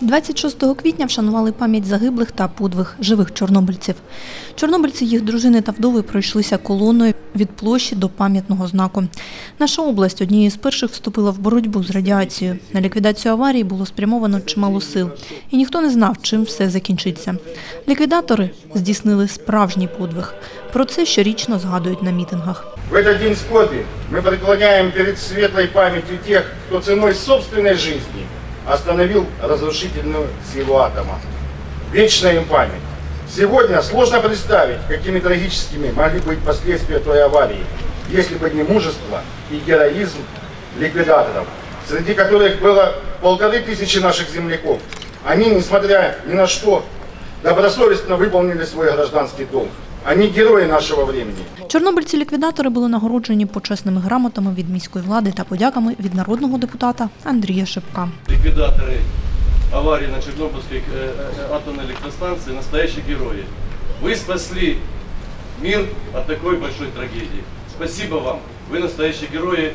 26 квітня вшанували пам'ять загиблих та подвиг живих чорнобильців. Чорнобильці, їх дружини та вдови пройшлися колоною від площі до пам'ятного знаку. Наша область однією з перших вступила в боротьбу з радіацією. На ліквідацію аварії було спрямовано чимало сил, і ніхто не знав, чим все закінчиться. Ліквідатори здійснили справжній подвиг. Про це щорічно згадують на мітингах. В этот день скорби мы преклоняем перед светлой памятью тех, кто ценой собственной жизни остановил разрушительную силу атома. Вечная им память. Сегодня сложно представить, какими трагическими могли быть последствия той аварии, если бы не мужество и героизм ликвидаторов, среди которых было полторы тысячи наших земляков. Они, несмотря ни на что, добросовестно выполнили свой гражданский долг. Они герои нашего времени. Чорнобильці-ліквідатори були нагороджені почесними грамотами від міської влади та подяками від народного депутата Андрія Шипка. ликвидаторы аварии на Чернобыльской э, э, атомной электростанции настоящие герои. Вы спасли мир от такой большой трагедии. Спасибо вам. Вы настоящие герои.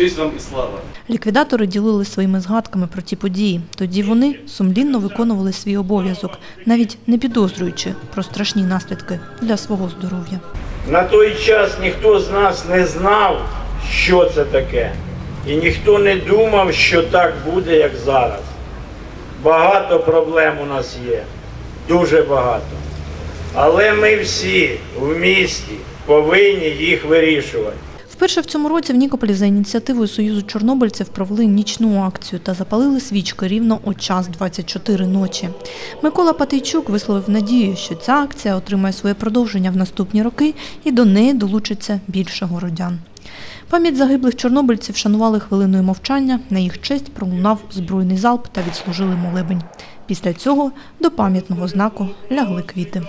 Честь вам и слава. Ліквідатори ділили своїми згадками про ті події. Тоді вони сумлінно виконували свій обов'язок, навіть не підозрюючи про страшні наслідки для свого здоров'я. На той час ніхто з нас не знав, що це таке. І ніхто не думав, що так буде, як зараз. Багато проблем у нас є, дуже багато. Але ми всі в місті повинні їх вирішувати. Вперше в цьому році в Нікополі за ініціативою Союзу чорнобильців провели нічну акцію та запалили свічки рівно о час 24 ночі. Микола Патейчук висловив надію, що ця акція отримає своє продовження в наступні роки і до неї долучиться більше городян. Пам'ять загиблих чорнобильців шанували хвилиною мовчання. На їх честь пролунав збройний залп та відслужили молебень. Після цього до пам'ятного знаку лягли квіти.